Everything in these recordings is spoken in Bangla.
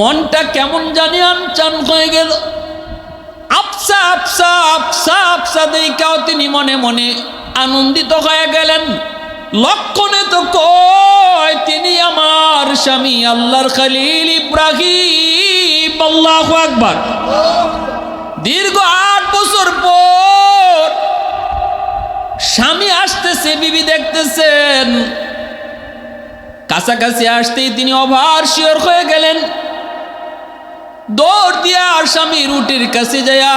মনটা কেমন জানি আনচান হয়ে গেল। আপসা আপসা আপসা আপসা দেখাও তিনি মনে মনে আনন্দিত হয়ে গেলেন। লক্ষণে তো কয়, তিনি আমার স্বামী, আল্লাহর খলিল ইব্রাহিম। আল্লাহ আকবার। দীর্ঘ আট বছর পর স্বামী আসতেছে, বিবি দেখতেছেন। কাছাকাছি আসতেই তিনি অভার শিওর হয়ে গেলেন। দৌড় দিয়া স্বামী রুটির কাছে যায়া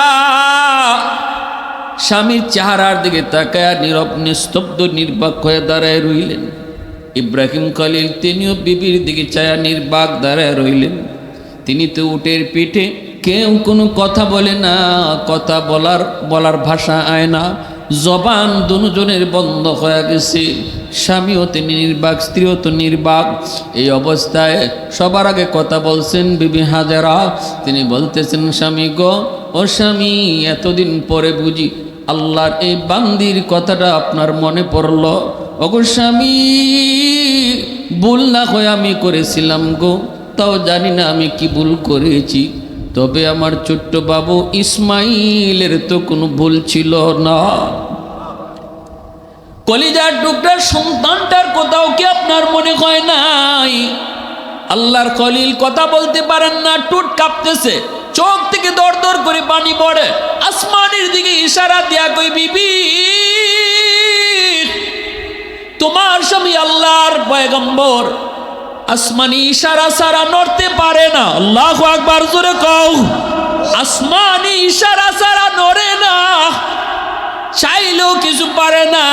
স্বামীর চেহারার দিকে তাকায় নীরব, নিস্তব্ধ, নির্বাক হয়ে দাঁড়ায় রইলেন। ইব্রাহিম খলিল তিনিও বিবির দিকে চায়া নির্বাক দাঁড়ায় রইলেন। তিনি তো উটের পিঠে কেউ কোনো কথা বলে না, কথা বলার বলার ভাষা আয় না। জবান দুজনের বন্ধ হয়ে গেছে। স্বামীও তিনি নির্বাক, স্ত্রীও তো নির্বাক। এই অবস্থায় সবার আগে কথা বলছেন বিবি হাজারা। তিনি বলতেছেন, স্বামী গো, ও স্বামী, এতদিন পরে বুঝি আল্লাহর এই বান্দির কথাটা আপনার মনে পড়ল। ওগো স্বামী, ভুল না হয়ে আমি করেছিলাম গো, তাও জানি না আমি কি ভুল করেছি। তবে আমার ছোট্ট বাবু ইসমাইলের তো কোনো ভুল ছিল না। কলিজার টুকরার সন্তানটার কোথাও কি আপনার মনে হয় নাই? আল্লাহর কলিল কথা বলতে পারেন না টুট কাঁপতেছে, চোখ থেকে দর দর করে পানি পড়ে, আসমানের দিকে ইশারা দেয়া কই, বিবি, তোমার স্বামী আল্লাহর পয়গম্বর আসমানি ইশারা সারা নড়তে পারে না। আল্লাহ আকবার, জোরে কও। আসমানি ইশারা সারা নড়ে না। চাইলেও কিছু পারে না।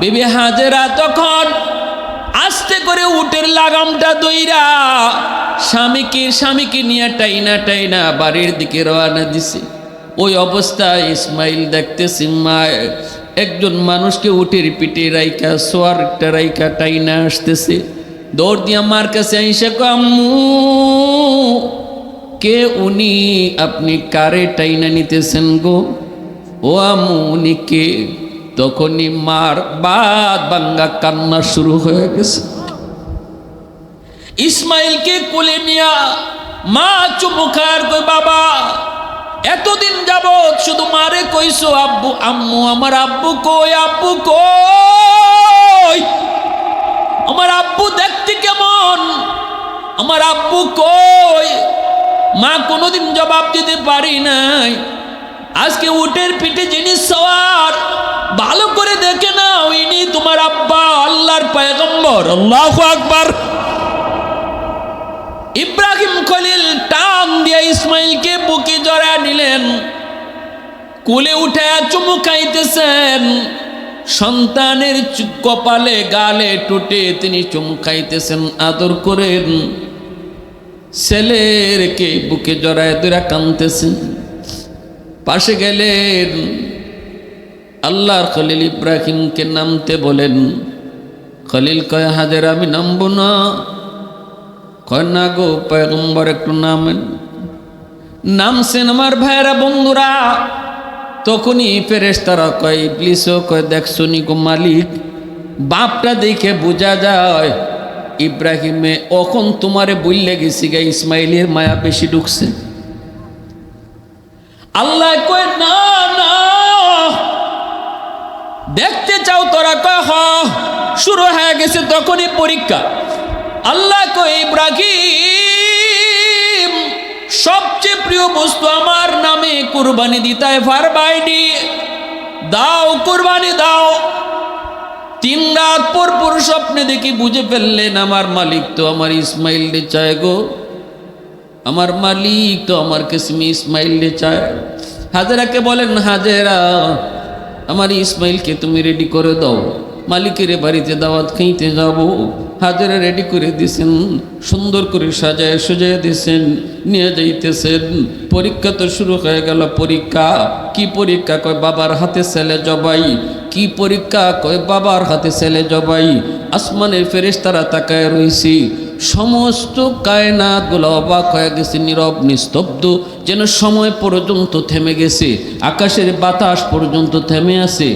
বিবি হাজেরা তখন আস্তে করে উটের লাগামটা দইরা স্বামীকে স্বামীকে নিয়ে টাইনা টাইনা বাড়ির দিকে রওনা দিছে। ওই অবস্থায় ইসমাইল দেখতেছি, মা, একজন মানুষকে উটের পিঠে রাইকা সোয়ার একটা রাইকা টাইনা আসতেছে। দৌড় দিয়ে আমার কাছে আইসা আম্মু, কে উনি? আপনি কারে টাইনা নিতেছেন গো? ও আম্মু, উনি কে? তখনই মার বাদ বাঙ্গা কান্না শুরু হয়ে গেছে। ইসমাইলকে কোলে নিয়া মা চুমুখার কই বাবা, এতদিন যাবৎ শুধু মারে কইছো, আব্বু, আম্মু, আমার আব্বু কই আব্বু কই? আমার আব্বু দেখতে কেমন? আমার আব্বু কই? মা কোনোদিন জবাব দিতে পারি নাই। আজকে উটের পিঠে জিনিস সওয়ার, ভালো করে দেখে না ইনি তোমার আব্বা, আল্লাহর পয়গম্বর। আল্লাহু আকবার। ইব্রাহিম খলিল টান দিয়ে ইসমাইলকে বুকে জড়া নিলেন। কুলে উঠে চুমু খাইতেছেন। সন্তানের কপালে গালে টুটে তিনি চুমু খাইতেছেন, আদর করেন। ছেলেরকে বুকে জড়ায় দুরা কানতেছেন। পাশে গেলেন। আল্লাহর খলিল ইব্রাহিমকে নামতে বলেন, খলিল কয়, হাজার, আমি নামবো না। কয়, না গো, পয়গম্বর, একটু নামেন। নামছেন আমার ভাইয়েরা বন্ধুরা। তখনই ফেরেস তারা কয় ইবলিসও কয়, দেখছ নি গো মালিক? বাপটা দেখে বোঝা যায়, ইব্রাহিমে অখন তোমারে বললে গেছি গা, ইসমাইলের মায়া বেশি ঢুকছে। আল্লাহ কয়, না না, দেখতে চাও তোরা, কয়, হ, শুরু হয়ে গেছে তখনই পরীক্ষা। আল্লাহ কয়, ইব্রাহিম সবচেয়ে প্রিয় বস্তু, আমার নামে কুরবানি দিতায় ফারবাইনি দাও, কুরবানি দাও। তিন রাত পর পর স্বপ্নে দেখি বুঝে ফেললেন, আমার মালিক তো আমার ইসমাইল রে চায় গো। আমার মালিক তো আমার কিসমি ইসমাইল রে চায়। হাজেরাকে বলেন, হাজেরা, আমার ইসমাইলকে তুমি রেডি করে দাও। মালিকের বাড়িতে দাওয়াত খাইতে যাব। হাজারে রেডি করে দিছেন, সুন্দর করে সাজায় সাজায় দিছেন, নিয়ে যাইতেছেন। পরীক্ষা তো শুরু হয়ে গেল, পরীক্ষা। কি পরীক্ষা? কয়, বাবার হাতে ছেলে জবাই। কি পরীক্ষা কয় বাবার হাতে ছেলে জবাই? আসমানের ফেরেশতারা তাকায় রইছি। সমস্ত কায়নাতগুলো অবাক হয়ে গেছে, নীরব, নিস্তব্ধ, যেন সময় পর্যন্ত থেমে গেছে, আকাশের বাতাস পর্যন্ত থেমে আছে।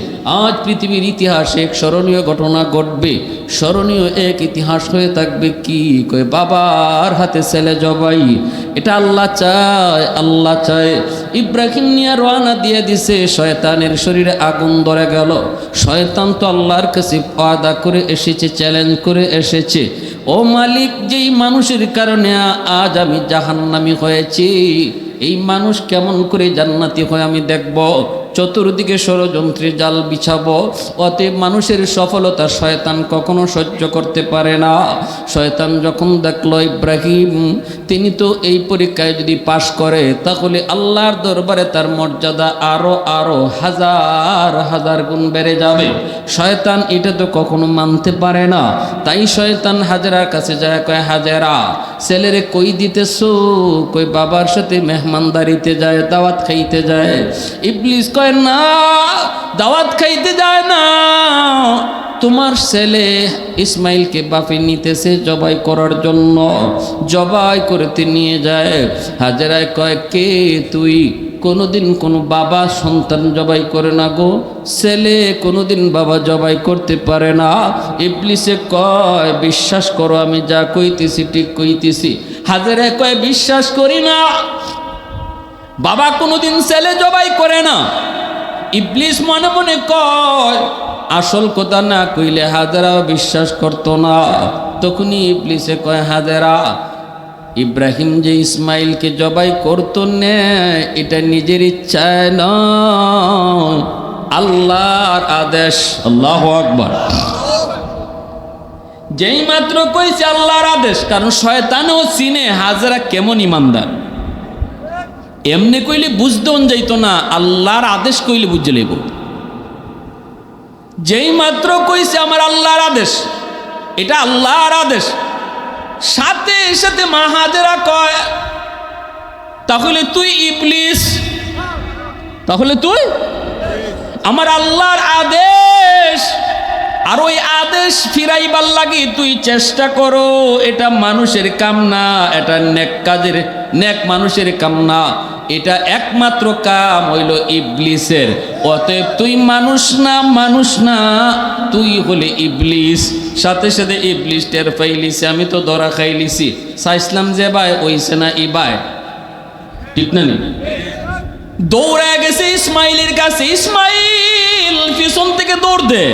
আজ পৃথিবীর ইতিহাসে এক স্মরণীয় ঘটনা ঘটবে। স্মরণীয় এক ইতিহাস হয়ে থাকবে, কি কয় বাবার হাতে ছেলে জবাই? এটা আল্লাহ চায় আল্লাহ চায়। ইব্রাহিম নিয়ে রওনা দিয়ে দিছে, শয়তানের শরীরে আগুন ধরে গেল। শয়তান তো আল্লাহর কাছে ওয়াদা করে এসেছে চ্যালেঞ্জ করে এসেছে। ও মালিক, যেই মানুষের কারণে আজ আমি জাহান্নামি হয়েছি, এই মানুষ কেমন করে জান্নাতি হয়ে আমি দেখব? চতুর্দিকে ষড়যন্ত্রের জাল বিছাবো, অতএব মানুষের সফলতা শয়তান কখনো সহ্য করতে পারে না। শয়তান যখন দেখল ইব্রাহিম, তিনি তো এই পরীক্ষায় যদি পাশ করে, তাহলে আল্লাহর দরবারে তার মর্যাদা আরও আরও হাজার হাজার গুণ বেড়ে যাবে। শয়তান এটা তো কখনো মানতে পারে না। তাই শয়তান হাজারার কাছে যায় কয়, হাজারা। ছেলেরে কই দিতেছ? কই বাবার সাথে মেহমানদারিতে যায়, দাওয়াত খাইতে যায়? ইবলিস কয়, না, দাওয়াত খাইতে যায় না। তোমার ছেলে ইসমাইলকে বাপে নিতেছে জবাই করার জন্য। জবাই করতে নিয়ে যায়। হাজারায় কয়, কে তুই? কোনোদিন কোনো বাবা সন্তান জবাই করে না গো। ছেলে কোনোদিন বাবা জবাই করতে পারে না। ইবলিসে কয়, বিশ্বাস করো, আমি যা কইতেছি ঠিক কইতেছি। হাজারে কয়, বিশ্বাস করি না। বাবা কোনোদিন ছেলে জবাই করে না। ইবলিস মনে মনে কয়, আসল কথা না কইলে হাজারা বিশ্বাস করতো না। তখনই ইবলিসে কয়, হাজারা ইব্রাহিম যে ইসমাইলকে জবাই করতো, না, এটা নিজের ইচ্ছায় নয়। আল্লাহর আদেশ। আল্লাহ আকবর। যেই মাত্র কইছে আল্লাহর আদেশ, কারণ শয়তানও চিনে, হাজারা কেমন ইমানদার। এমনি কইলে বুঝতেও যাইতো না, আল্লাহর আদেশ কইলে বুঝে লেব যেই মাত্র কইছে আমার আল্লাহর আদেশ, এটা আল্লাহর আদেশ। সাথে সাথে মা হাজেরা কয়, তাহলে তুই ইবলিস? তাহলে তুই? আমার আল্লাহর আদেশ। আর ওই আদেশ ফিরাইবার লাগি তুই চেষ্টা করো, এটা মানুষের কামনা, এটা নেক কাজের, নেক মানুষের কাম না এটা একমাত্র কাম হইল ইবলিসের। অতএব তুই মানুষ না মানুষ না, তুই হলে ইবলিস। সাথে সাথে ইবলিস টের পাইলিছি আমি তো ধরা খাইলিছি সাইসলাম যে বাই ওইছে না ইবাই ঠিক না নি? দৌড়ে গেছে ইসমাইলের কাছে। ইসমাইল পিছন থেকে দৌড় দে।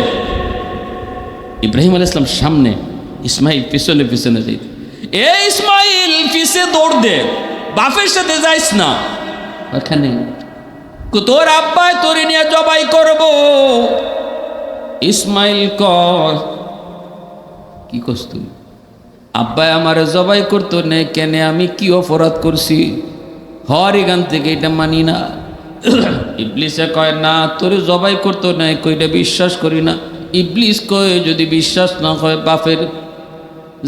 ইব্রাহিম আল ইসলাম সামনে, ইসমাইল পিছনে পিছনে যাই এ ইসমাইল পিছে দৌড় দে। বাপের সাথে যাইস না। ওখানে তোর আব্বাই তোর নিয়ে জবাই করব। ইসমাইল কর। কি করছ তুই? আব্বাই আমারে জবাই করতো, নে কেন আমি কি অপরাধ করছি? হর এখান থেকে এটা মানি না। ইবলিসে কয়, না, তোরে জবাই করতো না কইটা বিশ্বাস করি না। ইবলিস কয়, যদি বিশ্বাস না হয় বাপের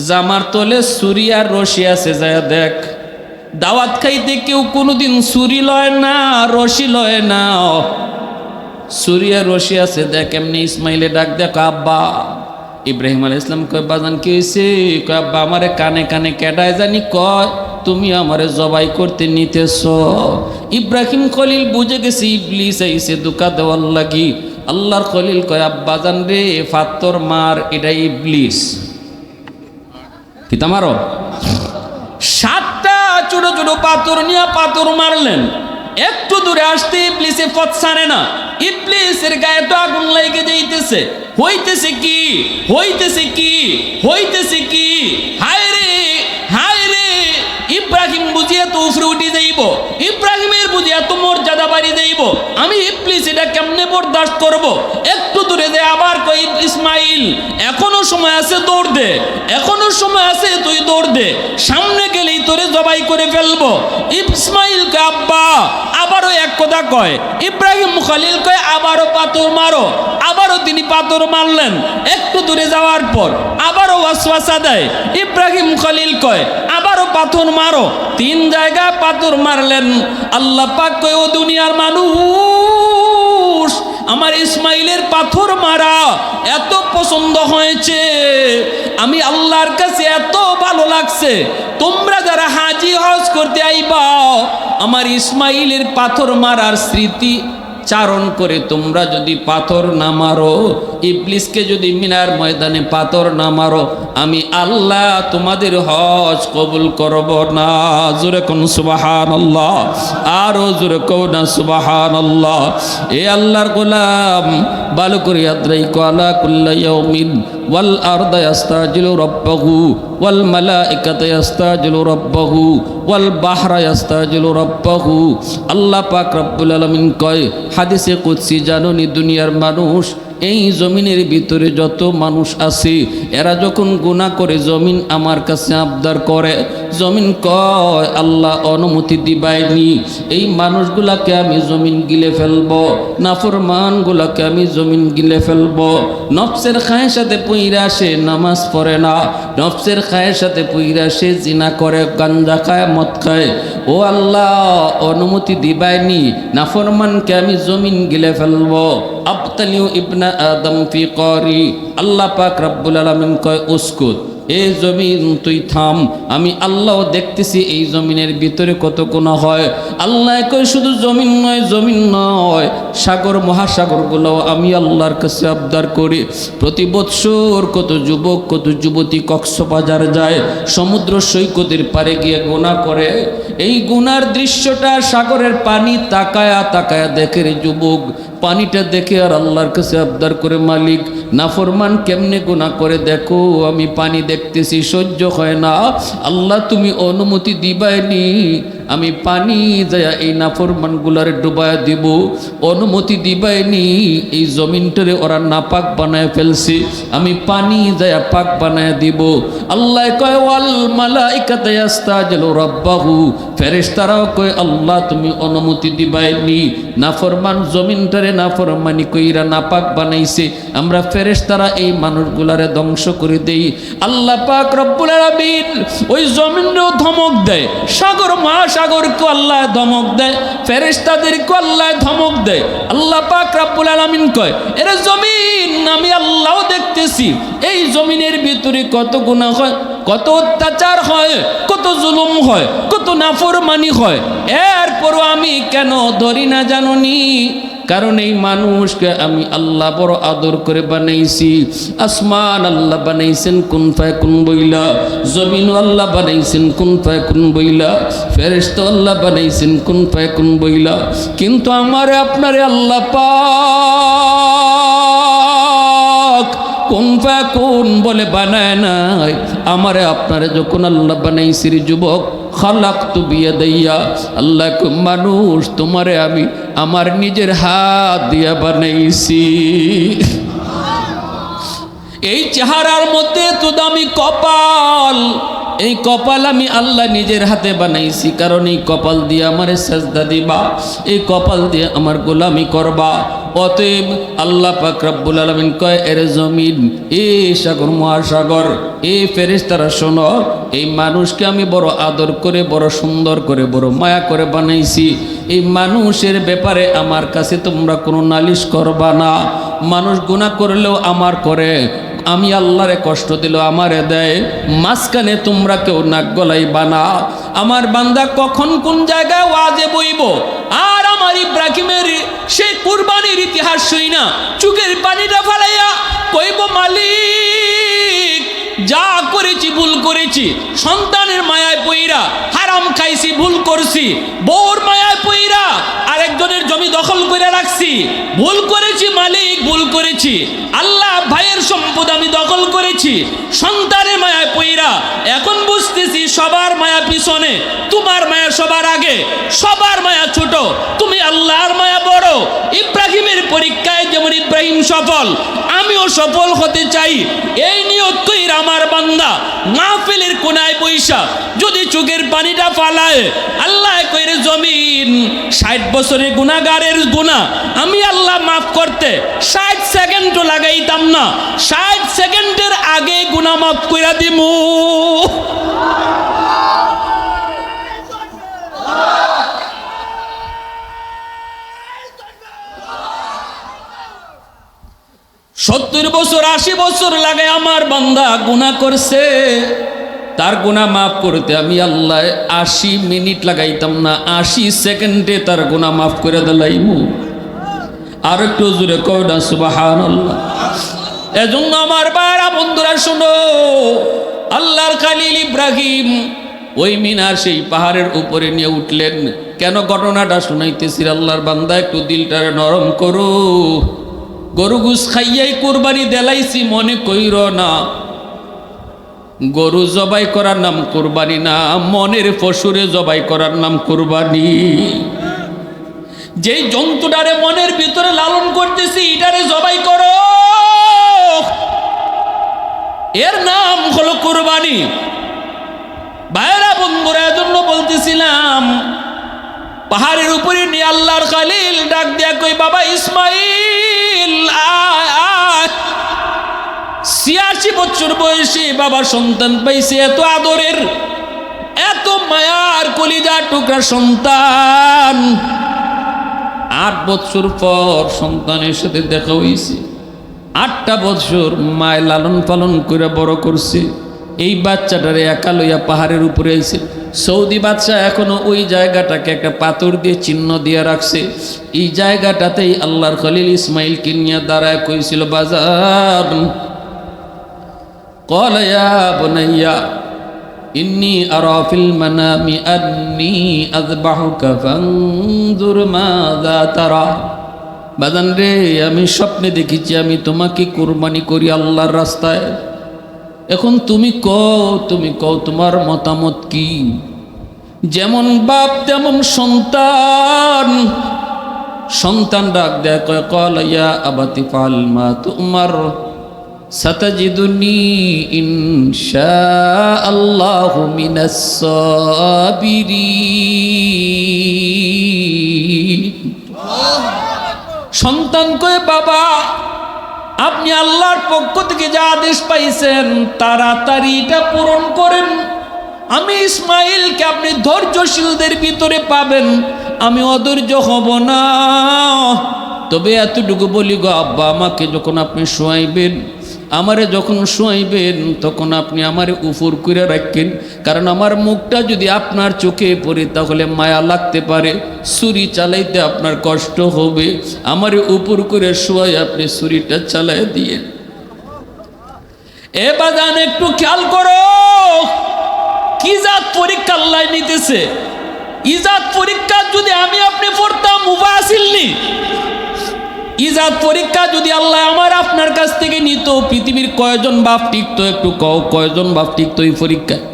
জামার তলে সুরি আর রশি আছে, যায় দেখ। দাওয়াত খাইতে কেউ কোনোদিন সুরি লয় না, রশি লয় না। সুরি আর রশি আছে, দেখ এমনি ইসমাইলে ডাক দেখ, আব্বা। ইব্রাহিম আল ইসলাম কয়, বাজান, কি হয়েছে কয়, আব্বা, আমারে কানে কানে কেডায় জানি কয়, তুমি আমারে জবাই করতে নিতেছ। ইব্রাহিম খলিল বুঝে গেছে, ইবলিস আইসে দুকা দেওয়ার লাগি। আল্লাহর খলিল কয়, আব্বা, জান রে ফাত্তর মার এটা ইবলিস। কি তামারো সাতটা ছোট ছোট পাথর নিয়ে পাথর মারলেন। একটু দূরে আসতে ইবলিসে পথ ছাড়ে না। ইবলিসের গায়ে তো আগুন লেগে যাইতেছে। হইতেছে কি? হইতেছে কি? হইতেছে কি? হায় রে হায় রে ইব্রাহিম বুঝিয়া তো উফরে উঠে যাইব। ইব্রাহিমের বুঝিয়া তো মর্যাদা বাড়ি যাইব। আমি ইবলিস এটা কেমনে বরদাস্ত করব? একটু দূরে যে আবার কই, ইসমাইল, এখনও সময় আছে দৌড় দে এখনও সময় আছে তুই দৌড় দে সামনে গেলেই তোরে জবাই করে ফেলব। ইসমাইল কে আব্বা, আবারও এক কথা কয়, ইব্রাহিম খালিল কয় আবারও পাথর মারো, আবারও তিনি পাথর মারলেন, একটু দূরে যাওয়ার পর আবারও ওয়াসওয়াসা দেয়, ইব্রাহিম খলিল কয়, আবারও পাথর মারো, তিন জায়গায় পাথর মারলেন, আল্লাহ পাক কয়, ও দুনিয়ার মানুষ। আমার ইসমাইলের পাথর মারা এত পছন্দ হয়েছে। আমি আল্লাহর কাছে এত ভালো লাগছে। তোমরা যারা হাজি হজ করতে আইবা, আমার ইসমাইলের পাথর মারার স্মৃতি চারণ করে তোমরা যদি পাথর না মারো, ইবলিসকে যদি মিনার ময়দানে পাথর না মারো আমি আল্লাহ তোমাদের হজ কবুল করব না। জোরে কোন সুবাহান আল্লাহ আরও জোরে কো না সুবাহান আল্লাহ এ আল্লাহর গোলাম, ভালো করে আদ্রাই কলা কুল্লা ইয়াউমিন ওয়াল আরদা ইয়াস্তাজিলু রাব্বাহু, ওয়াল মালাইকাতা ইয়াস্তাজিলু রাব্বাহু, ওয়াল বাহরা ইয়াস্তাজিলু রাব্বাহু। আল্লাহ পাক রব্বুল আলামিন কয়, হাদিসে কুদসি, জানুনি দুনিয়ার মানুষ এই জমিনের ভিতরে যত মানুষ আছে, এরা যখন গুনাহ করে, জমিন আমার কাছে আবদার করে। জমিন কয়, আল্লাহ অনুমতি দিবাইনি এই মানুষগুলাকে আমি জমিন গিলে ফেলব, নাফরমানগুলাকে আমি জমিন গিলে ফেলব। নফসের খায়ের সাথে পুইরা সে নামাজ পড়ে না। নফসের খায়ের সাথে পুইরা সে জিনা করে, গাঞ্জা খায়, মদ খায়। ও আল্লাহ, অনুমতি দিবাইনি নাফরমানকে আমি জমিন গিলে ফেলব। আবতালিউ ইবনা আদম ফি করি আল্লাহ পাক রব্বুল আলামিন কয়, উস্কুত, এ জমিন তুই থাম, আমি আল্লাহ দেখতেছি এই জমিনের ভিতরে কত গুণা হয়। আল্লাহ কই শুধু জমিন নয় জমিন নয়, সাগর মহাসাগরগুলো আমি আল্লাহর কাছে আবদার করি। প্রতি বৎসর কত যুবক, কত যুবতী কক্সবাজার যায়, সমুদ্র সৈকতের পারে গিয়ে গোনা করে। এই গুনার দৃশ্যটা সাগরের পানি তাকায়া তাকায়া দেখে রে যুবক, পানিটা দেখে আর আল্লাহর কাছে আবদার করে মালিক। নাফরমান কেমনে গুণা করে দেখো? আমি পানি দেখতেছি সহ্য হয় না। আল্লাহ তুমি অনুমতি দিবাইনি। আমি পানি যায় এই নাফরমান গুলারে ডুবায় দিব, অনুমতি দিবাইনি, এই জমিনটারে ওরা নাপাক বানায় ফেলছি। আমি পানি যায় পাক বানায় দিব। আল্লাহ কয়, ওয়াল মালাইকাতে ইয়াস্তাজিলু রাব্বাহু। ফেরেশতারাও কয়, আল্লাহ, তুমি অনুমতি দিবাই দিবাইনি। নাফরমান জমিনটারে নাফরমানি কইরা নাপাক বানাইছে। আমরা ফেরেশতারা এই মানুষগুলারে ধ্বংস করে দেই। আল্লাহ পাক রব্বুল আলামিন ওই জমিনও ধমক দেয়। সাগর মহাসাগরকে আল্লাহ ধমক দেয়, ফেরেশতাদেরকে আল্লাহ ধমক দেয়। আল্লাহ পাক রাব্বুল আলামিন কয়, এর জমিন, আমি আল্লাহ দেখতেছি। এই জমিনের ভিতরে কত গুণা হয়, কত অত্যাচার হয়, কত জুলুম হয়, কত নাফরমানি হয়। এরপরও আমি কেন ধরি না জানুনি? কারণ এই মানুষকে আমি আল্লাহ বড় আদর করে বানাইছি। আসমান আল্লাহ বানাইছেন, কোন ফায় কোন বইলা? জমিন আল্লাহ বানাইছেন, কোন ফায় কোন বইলা? ফেরেস্ত আল্লাহ বানাইছেন, কোন ফায় কোন বইলা? কিন্তু আমারে, আপনারে আল্লাহ পাক কোন কোন বলে বানায় নাই। আমারে, আপনারে যখন আল্লাহ বানাইছির যুবক খালাক তু বিয়ে দইয়া আল্লাহ মানুষ, তোমারে আমি আমার নিজের হাত দিয়া বানাইছি। এই চেহারার মধ্যে তো দামি কপাল। এই কপাল আমি আল্লাহ নিজের হাতে বানাইছি, কারণ এই কপাল দিয়ে আমার সেজদা দিবা, এই কপাল দিয়ে আমার গোলামি করবা। অতএব আল্লাহ পাক রব্বুল আলমিন কয়, এর জমিন, এ সাগর, মহাসাগর, এ ফেরেশতারা, শোনো, এই মানুষকে আমি বড় আদর করে, বড় সুন্দর করে, বড় মায়া করে বানাইছি। এই মানুষের ব্যাপারে আমার কাছে তোমরা কোনো নালিশ করবা না। মানুষ গুণা করলেও আমার করে। আমি আল্লাহরে কষ্ট দিল আমারে দেয়। মাঝখানে তোমরা কেউ নাক গলাই বানা আমার বান্দা কখন কোন জায়গায় ওয়াজে বইব? আর সেই কুরবানির ইতিহাস শুই না। চুকের পানিটা ফালাইয়া কইব মালিক। যা করেছি, ভুল করেছি, সন্তানের মায়ায় পইরা, হারাম খাইছি, ভুল করছি, বউর মায়ায় পইরা, আরেকজনের জমি দখল করে রাখছি, ভুল করেছি মালিক, ভুল করেছি, আল্লাহ ভাইয়ের সম্পদ আমি দখল করেছি, সন্তানের মায়ায় পইরা, এখন বুঝতেছি সবার মায়া পিছনে, তোমার মায়া সবার আগে, সবার মায়া ছোট, তুমি আল্লাহর মায়া বড়, ইব্রাহিমের পরীক্ষায় যেমন ইব্রাহিম সফল, আমিও সফল হতে চাই, এই নিয়ত কইরা আমার বান্দা মাহফিলের কোনায় পয়সা যদি চোখের পানিটা ফালায়, আল্লাহ কইরে জমিন, ষাট বছরের গুণাগারের গুণা আমি আল্লাহ মাফ করতে ষাট সেকেন্ডও লাগাইতাম না, ষাট সেকেন্ডের আগে গুণা মাফ কইরা দিমু। বছর, আশি বছর লাগে আমার বান্দা গুণা করছে। তার গুণা মাফ করতে আমি আল্লাহ আশি মিনিট লাগাইতাম না, আশি সেকেন্ডে তার গুণা মাফ করে দিলাইমু। আর একটু জোরে কয় না সুবাহান আল্লাহ এজন্য আমার বারা বন্ধুরা, শুনো, আল্লাহর খালিল ইব্রাহিম ওই মিনার সেই পাহাড়ের উপরে নিয়ে উঠলেন। কেন ঘটনাটা শুনাইতেছি আল্লাহর বান্দা, একটু দিলটারে নরম করো। গরু গুস খাইয়াই কুরবানি দেলাইছি, মনে কইর না। গরু জবাই করার নাম কুরবানি না, মনের পশুরে জবাই করার নাম কুরবানি। যেই জন্তুটারে মনের ভিতরে লালন করতেছি এটারে জবাই করো। এর নাম হলো কুরবানি। ভাইরা, বন্ধুরা, এজন্য বলতেছিলাম পাহাড়ের উপরে নিয়ে আল্লাহর খালিল ডাক দিয়া কই, বাবা ইসমাইল ছিয়াশি বছর বয়সে বাবার সন্তান পাইছে, এত আদরের, এত মায়ার কলিজা টুকরা সন্তান। আট বছর পর সন্তানের সাথে দেখা হয়েছে আটটা বছর মায় লালন পালন করে বড় করছে। এই বাচ্চাটারে একা লইয়া পাহাড়ের উপরে এসে সৌদি বাদশাহ এখনও ওই জায়গাটাকে একটা পাথর দিয়ে চিহ্ন দিয়ে রাখছে। এই জায়গাটাতেই আল্লাহর খলিল ইসমাইল কিনিয়া দাঁড়ায় কইছিল, বাজার। বনাইয়া, ইন্নি আন্নি বাজান রে, আমি স্বপ্নে দেখেছি, আমি তোমাকে কুরবানি করি আল্লাহর রাস্তায়। এখন তুমি কও তুমি কও তোমার মতামত কি? যেমন বাপ, তেমন সন্তান। সন্তান ডাক দেয়, কয় কলাইয়া আবাতি পালমা তোমার। ইনশা আল্লাহ সন্তান কয়ে, বাবা আপনি আল্লাহর পক্ষ থেকে যা আদেশ পাইছেন, তাড়াতাড়ি এটা পূরণ করেন। আমি ইসমাইলকে আপনি ধৈর্যশীলদের ভিতরে পাবেন, আমি অধৈর্য হব না। তবে এতটুকু বলি গো আব্বা, আমাকে যখন আপনি শোয়াইবেন আমারে যখন শোয়াইবেন, তখন আপনি আমারে উফুর করে রাখেন। কারণ আমার মুখটা যদি আপনার চোখে পড়ে, তাহলে মায়া লাগতে পারে। ছুরি চালাইতে আপনার কষ্ট হবে। আমারে উপর করে শোয়াই আপনি ছুরিটা চালাই দিয়ে এ বাজান একটু খেয়াল করো। কি জাত পরীক্ষা আল্লাহ নিতেছে? ইজাত পরীক্ষা যদি আমি আপনি পড়তাম উবা আসিলনি ইজাত পরীক্ষা যদি আল্লাহ আমার আপনার কাছ থেকে নিত, পৃথিবীর কয়জন বাপ টিকতো একটু কও, কয়জন বাপ টিকতো এই পরীক্ষায়?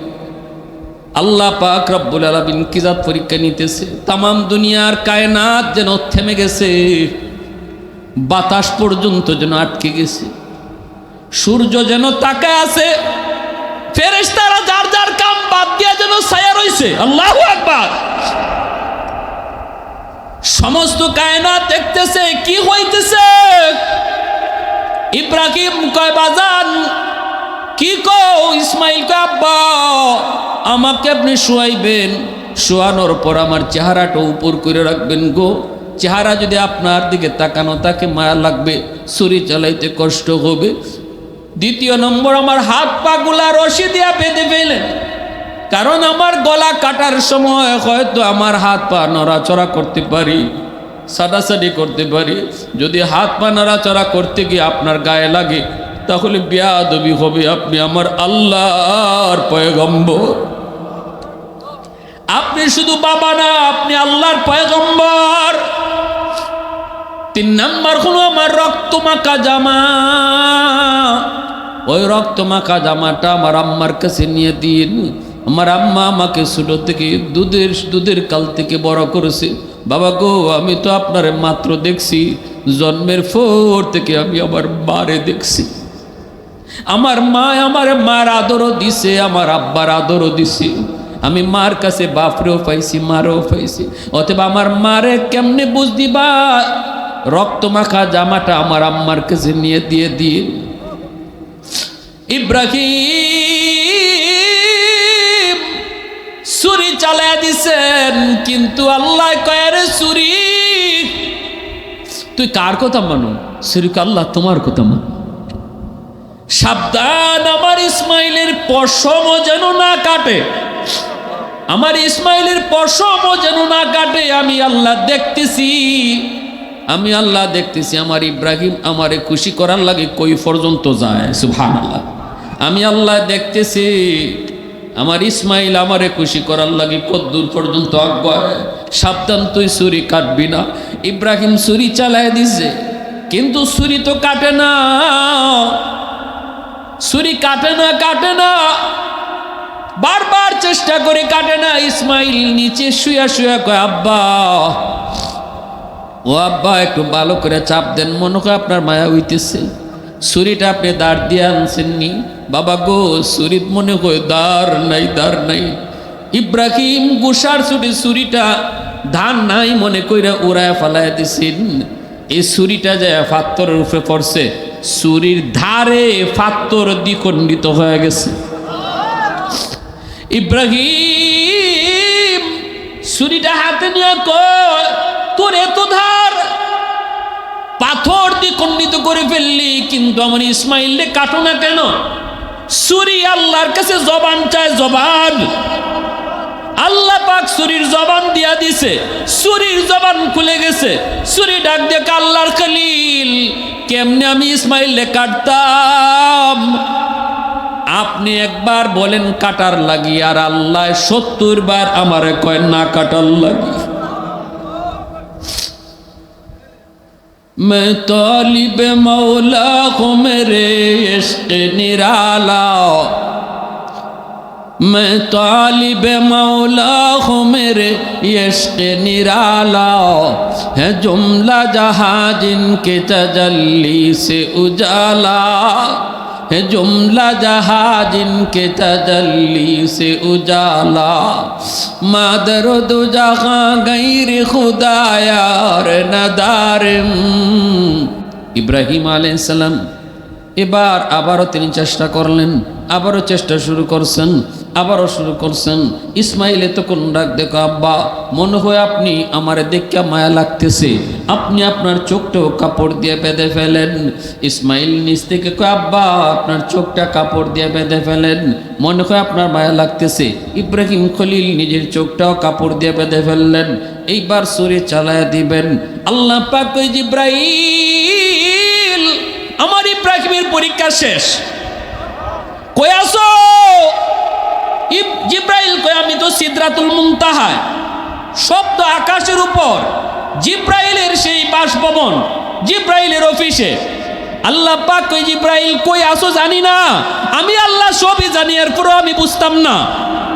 আল্লাহ পাক রব্বুল আলমিন কিজাত পরীক্ষা নিতেছে? তামাম দুনিয়ার কায়নাত যেন থেমে গেছে, বাতাস পর্যন্ত যেন আটকে গেছে। সূর্য যেন তাকায় আছে, ফেরেশতারা যার যার কাম বাদ দিয়া যেন ছায়া রইছে। আল্লাহু আকবার। সমস্ত কায়নাত দেখতেছে, কি হইতেছে? ইব্রাহিম কয়, বাজান, কি কও? ইসমাইল আমাকে আপনি শোয়াইবেন। শোয়ানোর পর আমার চেহারাটা উপর করে রাখবেন গো। চেহারা যদি আপনার দিকে তাকানো তাকে মায়া লাগবে, ছুরি চালাইতে কষ্ট হবে। দ্বিতীয় নম্বর, আমার হাত পাগুলা রশি দিয়া বেঁধে ফেলেন। কারণ আমার গলা কাটার সময় হয়তো আমার হাত পা নড়াচড়া করতে পারি সাদাসাডি করতে পারি। যদি হাত পা নড়াচড়া করতে গিয়ে আপনার গায়ে লাগে, তাহলে বেয়াদবি হবে। আপনি আমার আল্লাহর পয়গম্বর। আপনি শুধু বাবা না, আপনি আল্লাহর পয়গম্বর। তিন নাম্বার হলো আমার রক্ত মাখা জামা। ওই রক্ত মাখা জামাটা আমার আম্মার কাছে নিয়ে দিন। আমার আম্মা আমাকে ছোটো থেকে দুধের দুধের কাল থেকে বড় করেছে। বাবা গো, আমি তো আপনার মাত্র দেখছি, জন্মের ফোর থেকে আমি আমার বারে দেখছি। আমার মা আমার মার আদরও দিছে, আমার আব্বার আদরও দিছে। আমি মার কাছে বাপরেও পাইছি, মারও পাইছি। অথবা আমার মারে কেমনে বুঝ দিবা রক্ত মাখা জামাটা আমার আম্মার কাছে নিয়ে দিয়ে দিয়ে। ইব্রাহিম ছুরি চালায় দিছেন, কিন্তু আল্লাহ কয়ারে ছুরি তুই কার কথা মানো? ছুরিকে আল্লাহ তোমার কথা মান। সাবধান, আমার ইসমাইলের পশম যেন না কাটে। আমার ইসমাইলের পশম যেন না কাটে, আমি আল্লাহ দেখতেছি। আমি আল্লাহ দেখতেছি, আমার ইব্রাহিম আমারে খুশি করার লাগে কই পর্যন্ত যায় সুভান আল্লাহ আমি আল্লাহ দেখতেছি। আমার ইসমাইল আমারে খুশি করার লাগে কদ্দূর পর্যন্ত আজ্ঞায় সাবধান তুই ছুরি কাটবি না। ইব্রাহিম ছুরি চালায় দিছে, কিন্তু ছুরি তো কাটে না। ছুরি কাটে না কাটে না। বারবার চেষ্টা করে কাটে না, ইসমাইল নিচে শুয়া শুয়া কয়, আব্বা, ও আব্বা, একটু ভালো করে চাপ দেন, মনে হয় আপনার মায়া হইতেছে। ছুরিটা আপনি দাঁড় দিয়ে আনছেননি? বাবা গো ছুরিত মনে হয় দাঁড় নাই দাঁড় নাই। ইব্রাহিম গুসার ছুটি ছুরিটা ধান নাই মনে কইরা উড়ায় ফালায় দিছেন। এই ছুরিটা যায় ফাত্তরের উপরে পড়ছে ছুরির ধারে ফাত্তর দ্বিখণ্ডিত হয়ে গেছে। ইব্রাহিম ছুরিটা হাতে নিয়ে কয় তোর এত ধার পাথর দিয়ে খণ্ডিত করে ফেললি, কিন্তু আমার ইসমাইল ইসমাইলকে কাটো না কেন? ছুরি আল্লাহর কাছে জবান চায়, জবান। আল্লাহ পাক ছুরির জবান দিয়া দিছে ছুরির জবান খুলে গেছে। ছুরি ডাক দিয়ে আল্লাহর খলিল, কেমনে আমি ইসমাইল ইসমাইলে কাটতাম? আপনি একবার বলেন, কাটার লাগি, আর আল্লাহ সত্তর বার আমারে কয়, না কাটার লাগি। میں طالب مولا ہوں، میرے عشق نرالا۔ میں طالب مولا ہوں، میرے عشق نرالا۔ ہے جملہ جہاں جن کے تجلی سے اجالا۔ جملہ جہاں جن کے تجلی سے اجالا مادر دو جہاں غیر خدا یار ندارم ইব্রাহিম আলাইসাল্লাম এবার আবারও তিনি চেষ্টা করলেন আবারও চেষ্টা শুরু করছেন আবারও শুরু করছেন, ইসমাইল এতক্ষণ ডাক, দেখো আব্বা, মনে হয় আপনি আমার দেখা মায়া লাগতেছে। আপনি আপনার চোখটাও কাপড় দিয়ে বেঁধে ফেলেন। ইসমাইল নিচ থেকে আব্বা, আপনার চোখটা কাপড় দিয়ে বেঁধে ফেলেন। মনে হয় আপনার মায়া লাগতেছে। ইব্রাহিম খলিল নিজের চোখটাও কাপড় দিয়ে বেঁধে ফেললেন। এইবার সুরে চালায় দিবেন, আল্লাহ পাক জিব্রাইল, আমার ইব্রাহিমের পরীক্ষা শেষ। ইব- জিব্রাইল কই আমি তো সিদ্রাতুল মুনতাহায় শব্দ আকাশের উপর জিব্রাইলের সেই বাসভবন, জিব্রাইলের অফিসে। আল্লাহ পাক কই জিব্রাইল কই আসো জানি না। আমি আল্লাহ সবই জানি, এরপরও আমি বুঝতাম না।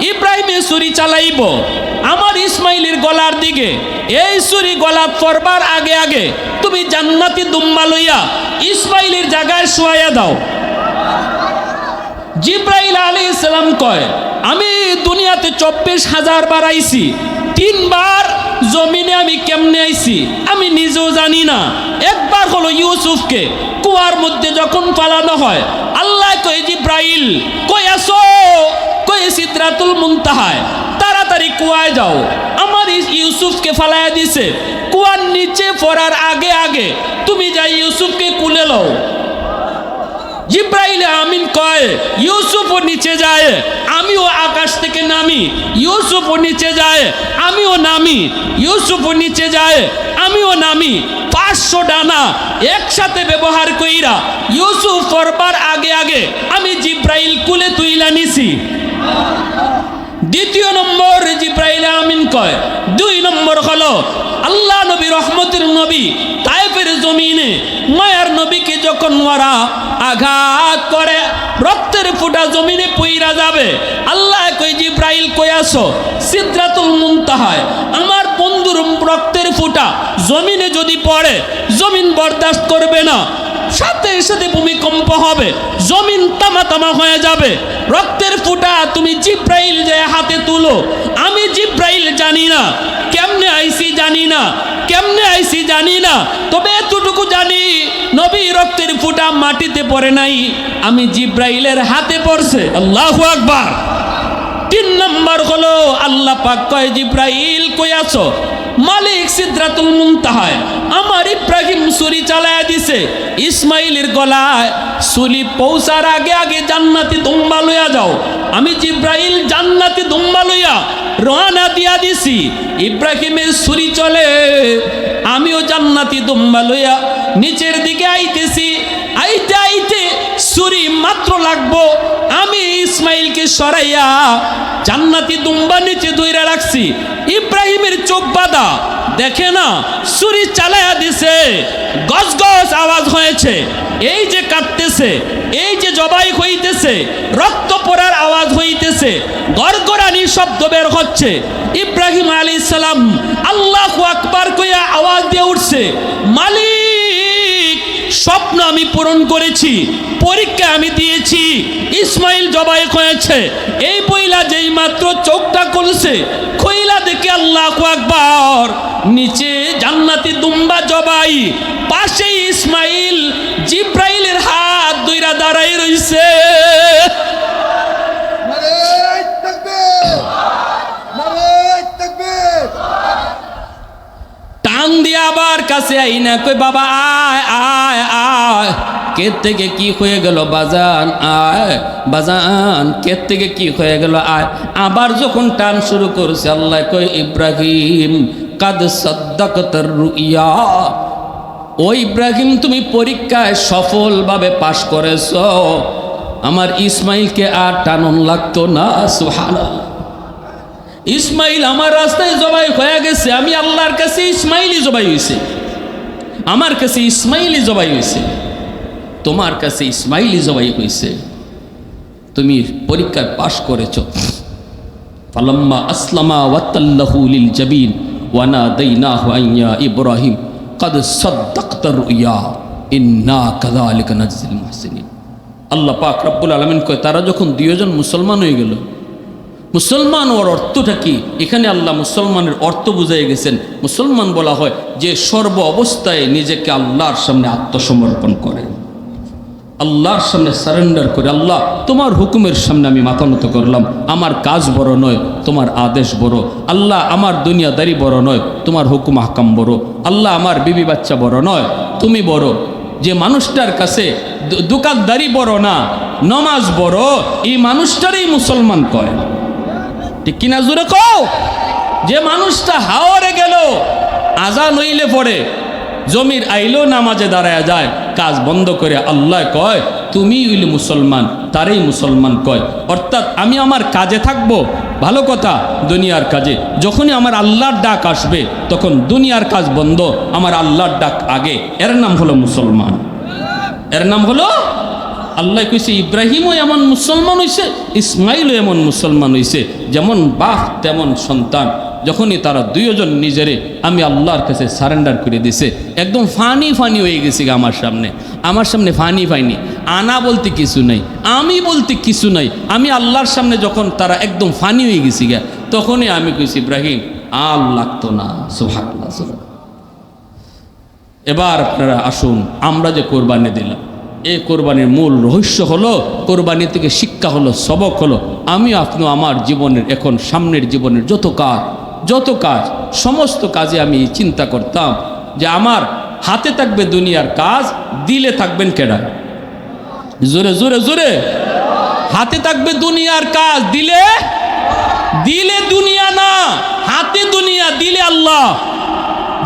ইব্রাহিমে ছুরি চালাইব। আমার ইসমাইলের গলার দিকে। এই ছুরি গলা পরবার আগে আগে তুমি জান্নাতি দুম্বা লইয়া ইসমাইলের জায়গায় শোয়াইয়া দাও। জিব্রাইল আলী ইসলাম কয়, আমি দুনিয়াতে চব্বিশ হাজার বার আইছি, তিনবার জমিনে আমি কেমনে আইছি আমি নিজেও জানি না। একবার হলো ইউসুফকে, কুয়ার মধ্যে যখন পালানো হয়, আল্লাহ কয়, জিব্রাইল, কই আসো কই সিদ্রাতুল মুনতাহায়? তাড়াতাড়ি কুয়ায় যাও। আমার ইউসুফকে ফালাইয়া দিছে, কুয়ার নিচে পড়ার আগে আগে, তুমি যাই ইউসুফকে কুলে লও। জিব্রাইল আমিন কয়, ইউসুফও নিচে যায়, আমিও আকাশ থেকে নামি। ইউসুফও নিচে যায়, আমিও নামি। ইউসুফও নিচে যায়, আমিও নামি। পাঁচশো ডানা একসাথে ব্যবহার কইরা ইউসুফ করবার আগে আগে আমি জিব্রাইল কুলে তুইলা নিছি। দ্বিতীয় নম্বর জিব্রাইল আমিন কয়, দুই নম্বর হলো, আল্লাহ নবী রহমতের নবী তাইফের জমিনে মায়ার নবীকে যখন ওরা আঘাত করে, রক্তের ফুটা জমিনে পইরা যাবে, আল্লাহ কই জিব্রাইল কই আসো, সিদ্রাতুল মুনতাহায়, আমার বন্ধুর রক্তের ফুটা জমিনে যদি পড়ে, জমিন বরদাস্ত করবে না সাথে সাথে ভূমিকম্প হবে। জমিন তামা তামা হয়ে যাবে। রক্তের ফুটা তুমি জিব্রাইল যে হাতে তুলো। আমি জিব্রাইল জানি না। কেমনে আইসি জানি না। কেমনে আইসি জানি না। তবে এতটুকু জানি, নবী রক্তের ফুটা মাটিতে পড়ে নাই। আমি জিব্রাইলের হাতে পড়ছে। আল্লাহু আকবার। তিন নম্বর হলো, আল্লাহ পাক কয়, জিব্রাইল কই আছো? মালিক সিদ্রাতুল মুনতাহায়। আমার ইব্রাহিম সুরি চালায় দিছে। ইসমাইলের গলায় সুলি পৌঁছার আগে আগে জান্নাতি দুম্বা লইয়া যাও। আমি জিব্রাইল জান্নাতি দুম্বা লইয়া রওনা দিয়া দিছি। ইব্রাহিমের সুরি চলে। আমিও জান্নাতি দুম্বা লইয়া নিচের দিকে আইতেছি। আইতে আইতে ছুরি মাত্র লাগবো। আমি ইসমাইলকে সরাইয়া জান্নাতি দুম্বা নিচে ধইরা রাখছি। ইব্রাহিমের চোখ বাঁধা। দেখে না, ছুরি চালায়া দিছে। গজ গজ আওয়াজ হয়েছে। এই যে কাঁদতেছে, এই যে জবাই হইতেছে, রক্ত পড়ার আওয়াজ হইতেছে, গড়গড়ানি শব্দ বের হচ্ছে। ইব্রাহিম আলী সালাম আল্লাহ আকবার কইয়া আওয়াজ দিয়ে উঠছে। মালিক স্বপ্ন আমি পূরণ করেছি, পরীক্ষা আমি দিয়েছি, ইসমাইল জবাই করেছে এই বইলা যেই মাত্র চোখটা খুলছে, খইলা দেখে আল্লাহ আকবার, নিচে জান্নাতি দুম্বা জবাই পাশে ইসমাইল জিব্রাইলের হাত দুইরা দাঁড়াই রইছে। টান দিয়ে আবার কাছে আই না কই বাবা, আয় আয় আয়। কে থেকে কি হয়ে গেল বাজান, আয়। বাজান কে থেকে কি হয়ে গেল, আয়। আবার যখন টান শুরু করছে, আল্লাহ কই ইব্রাহিম, কাদ সদ্দাকতর রুইয়া। ও ইব্রাহিম, তুমি পরীক্ষায় সফলভাবে পাশ করেছ। আমার ইসমাইলকে আর টানন লাগতো না, সুবহানাল্লাহ। ইসমাইল আমার রাস্তায় জবাই হয়ে গেছে, আমি আল্লাহর কাছে ইসমাইলই জবাই হয়েছে। আমার কাছে ইসমাইলই জবাই হয়েছে। তোমার কাছে ইসমাইলই জবাই হয়েছে। তুমি পরীক্ষায় পাশ করেছ। ফালাম্মা আসলামা ওয়াতাল্লাহুলিল জাবিন ওয়ানা দইনা হুয়া ইব্রাহিম, কদ সদ্দাক্তর ইয়া ইন্না কাদা আলিকা নাজিল মহসিন আল্লাহ পাক রব্বুল আলমিন কয়, তারা যখন দুজন মুসলমান হয়ে গেল মুসলমান ওর অর্থটা কি? এখানে আল্লাহ মুসলমানের অর্থ বুঝাই গেছেন। মুসলমান বলা হয় যে সর্ব অবস্থায় নিজেকে আল্লাহর সামনে আত্মসমর্পণ করে। আল্লাহর সামনে সারেন্ডার করে, আল্লাহ, তোমার হুকুমের সামনে আমি মাথা নত করলাম। আমার কাজ বড় নয়, তোমার আদেশ বড়। আল্লাহ, আমার দুনিয়াদারি বড় নয়, তোমার হুকুম হাকাম বড়। আল্লাহ, আমার বিবি বাচ্চা বড় নয়, তুমি বড়। যে মানুষটার কাছে দোকানদারি বড় না, নমাজ বড়, এই মানুষটারই মুসলমান কয়। ঠিক কিনা জুড়ে কও? যে মানুষটা হাওয়ারে গেল, আজান হইলে পড়ে জমির আইলো নামাজে দাঁড়ায় যায়, কাজ বন্ধ করে আল্লাহ কয়, তুমি হইলে মুসলমান, তারই মুসলমান কয়। অর্থাৎ আমি আমার কাজে থাকব, ভালো কথা, দুনিয়ার কাজে। যখনই আমার আল্লাহর ডাক আসবে, তখন দুনিয়ার কাজ বন্ধ, আমার আল্লাহর ডাক আগে। এর নাম হলো মুসলমান। এর নাম হলো আল্লাহ কইছে, ইব্রাহিমও এমন মুসলমান হইছে, ইসমাইলও এমন মুসলমান হইছে, যেমন বাপ তেমন সন্তান। যখনই তারা দুইজন নিজেরে আমি আল্লাহর কাছে সারেন্ডার করে দিছে, একদম ফানি ফানি হয়ে গেছে আমার সামনে। আমার সামনে ফানি ফানি। আনা বলতে কিছু নাই, আমি বলতে কিছু নাই। আমি আল্লাহর সামনে যখন তারা একদম ফানি হয়ে গেছি গা, তখনই আমি কইছি, ইব্রাহিম, আর লাগতো না। সোহাগ এবার আপনারা আসুন, আমরা যে কোরবানি দিলাম। এই কোরবানির মূল রহস্য হলো, কোরবানি থেকে শিক্ষা হলো, সবক হলো, আমি আপনি আমার জীবনের, এখন সামনের জীবনের যত কাজ যত কাজ, সমস্ত কাজে আমি চিন্তা করতাম যে আমার হাতে থাকবে দুনিয়ার কাজ, দিলে থাকবেন কেডা? জোরে জোরে জোরে। হাতে থাকবে দুনিয়ার কাজ, দিলে দিলে দুনিয়া না, হাতে দুনিয়া, দিলে আল্লাহ।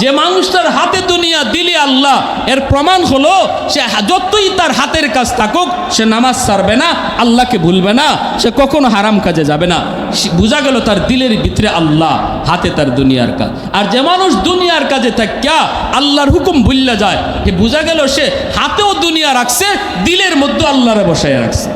যে মানুষটার হাতে দুনিয়া দিলে আল্লাহ, এর প্রমাণ হলো সে যতই তার হাতের কাজ থাকুক, সে নামাজ ছাড়বে না, আল্লাহকে ভুলবে না, সে কখনো হারাম কাজে যাবে না। বোঝা গেল তার দিলের ভিতরে আল্লাহ, হাতে তার দুনিয়ার কাজ। আর যে মানুষ দুনিয়ার কাজে থাকিয়া আল্লাহর হুকুম ভুললে যায় বোঝা গেল সে হাতেও দুনিয়া রাখছে, দিলের মধ্যে আল্লাহরে বসায় রাখছে।